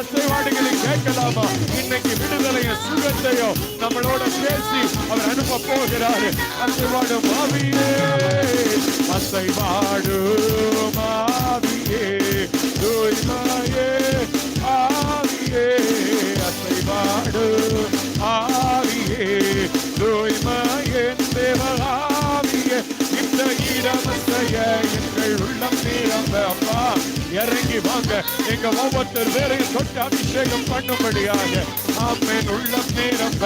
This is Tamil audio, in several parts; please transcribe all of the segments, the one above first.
அசைவாடுகளை கேட்கலாமா? இன்னைக்கு விடுதலையும் சுகத்தையும் நம்மளோட பேசி அவர் அனுப்ப போகிறாரு. அசைவாடு மாவியே அசைவாடு மாவியே தூய்மையே. வாங்க எங்க ஒவ்வொருத்தர் வேறையும் தொட்டு அபிஷேகம் பண்ணும்படியாக ஆமென் உள்ளம் நீரம்ப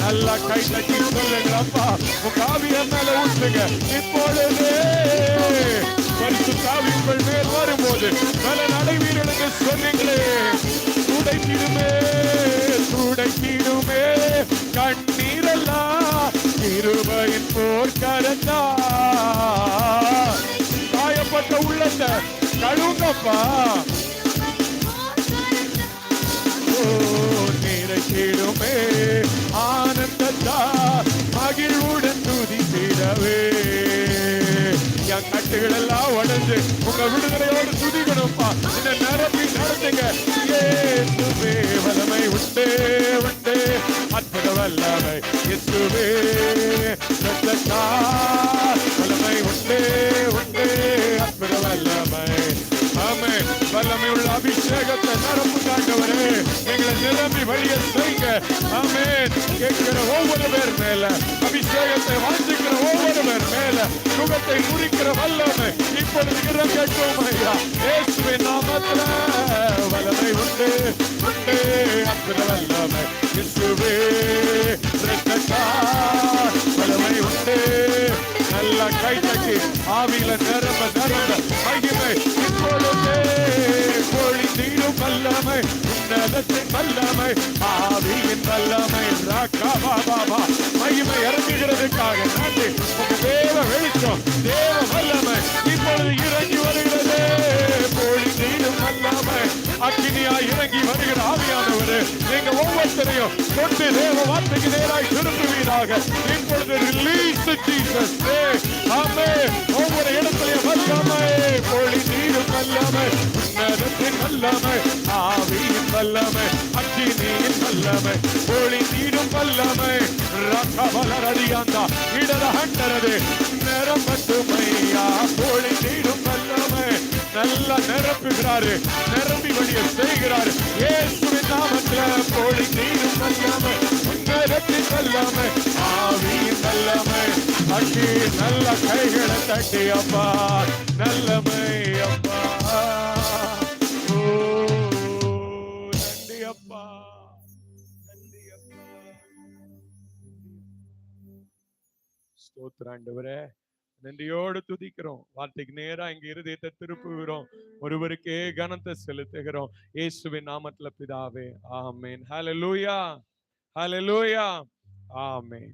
நல்லா கை தட்டி சொல்லுங்களப்பா உங்க ஆவிய மேல ஊற்றுங்க இப்பொழுதே பரிசு காவியங்கள் மேல் வரும்போது பல நடைவீரனுக்கு சொன்னீங்களே. துடைத்திடுமே துடைத்திடுமே கண்ணீரெல்லாம் இருபையின் போர் கரந்தா. காயப்பட்ட உள்ளத்தை கழுவுங்கப்பா. ஓ நிறைக்கிடுமே ஆனந்தத்தா கட்டுகள் எல்லாம் உடஞ்சு உங்க விடுதலையோடு துதிக்கணும்ப்பா. இந்த நிரப்பி நடத்துங்க. ஏசுவே வல்லமை உண்டே உண்டே. அற்புத வல்லமை இயேசுவே. ரத்தத்தா வல்லமை உண்டே உண்டே. அற்புத வல்லமை ஆமே வல்லமை உள்ள அபிஷேகத்தை நிரப்பு காண்டவரே எங்களை நிரம்பி வழிய செய்யுங்க ஆமே கேட்கிற ஒவ்வொரு பேர் மேல அபிஷேகத்தை வாசிக்கிற பேர் சுகத்தை முறிக்கிற வல்லமை இப்பொழுது இறங்கட்டும் ஐயா. இயேசுவின் நாமத்துல வல்லமை உண்டு உண்டு அற்புத வல்லமை. இயேசுவே வல்லமை உண்டு. நல்ல கை தட்டி ஆவியில நிரம்ப நிரம்ப. மகிமை இப்பொழுதே. கோழி தீரும் வல்லமை உன்னதத்தின் வல்லமை. ஆவியின் வல்லமை. ராக்கா பாபா மகிமை இறங்குகிறதுக்காக நீங்க ஒவ்வொருத்தரையும் கொண்டு தேவ வார்த்தைக்கு நேராய் திரும்புவீராக இப்பொழுது ரிலீஸ் ஜீசஸ் ஆமே ஒவ்வொரு இடத்திலையும் வல்லாமே கோழி நீரும் வல்லாமே உன்னதத்தின் வல்லாமே ஆவியின் வல்லமை அக்கினியின் வல்லாமே கோழி நீரும் வல்லமை ரக்கவலர் அடியாந்தா இடத ஹண்டரது நிரம்பட்டுமையா கோழி நீரும் வல்லாமே நல்லா நிரப்புகிறாரு நிரம்பி வழிய செய்கிறாரு. இயேசுவின் நல்ல கைகளை தட்டி அப்பா. நல்லமை அப்பா. நன்றி அப்பா. நன்றி அப்பா. நன்றியோடு துதிக்கிறோம். வார்த்தைக்கு நேரா இங்க இருதயத்தை திருப்புகிறோம். ஒருவருக்கே கனத்தை செலுத்துகிறோம். இயேசுவின் நாமத்துல பிதாவே. ஆமேன். ஹலலூயா ஹலலூயா ஆமேன்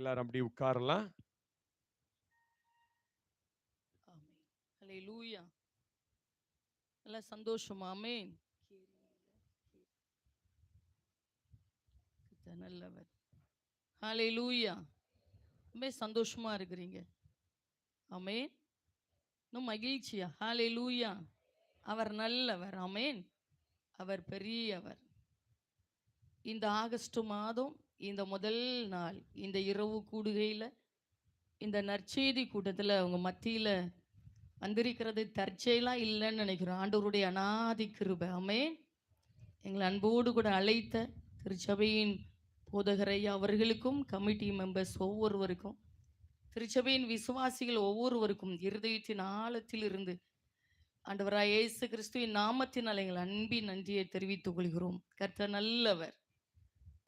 எல்லாரும் அப்படி உட்காரலாம். நல்லா சந்தோஷமா. அமேன் நல்லவர் நல்லவர். லூயா ரொம்ப சந்தோஷமா இருக்கிறீங்க. அமேன் இன்னும் மகிழ்ச்சியா? ஹாலே லூயா அவர் நல்லவர். அமேன் அவர் பெரியவர். இந்த ஆகஸ்ட் மாதம் இந்த முதல் நாள் இந்த இரவு கூடுகையில் இந்த நற்செய்தி கூட்டத்தில் அவங்க மத்தியில் வந்திருக்கிறது தற்செயலாக இல்லைன்னு நினைக்கிறோம். ஆண்டவருடைய அனாதி கிருபாமே எங்களை அன்போடு கூட அழைத்த திருச்சபையின் போதகரை அவர்களுக்கும் கமிட்டி மெம்பர்ஸ் ஒவ்வொருவருக்கும் திருச்சபையின் விசுவாசிகள் ஒவ்வொருவருக்கும் இருதயத்தின் ஆழத்தில் இருந்து ஆண்டவராய் இயேசு கிறிஸ்துவின் நாமத்தினால் எங்கள் அன்பின் நன்றியை தெரிவித்துக் கொள்கிறோம். கர்த்தர் நல்லவர்.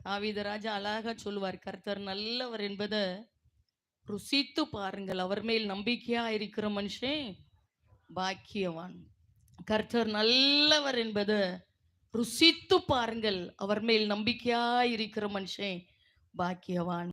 தாவீதராஜா அழகா சொல்லுவார் கர்த்தர் நல்லவர் என்பதை ருசித்து பாருங்கள். அவர் மேல் நம்பிக்கையா இருக்கிற மனுஷன் பாக்கியவான். கர்த்தர் நல்லவர் என்பதை ருசித்து பாருங்கள். அவர் மேல் நம்பிக்கையா இருக்கிற மனுஷன் பாக்கியவான்.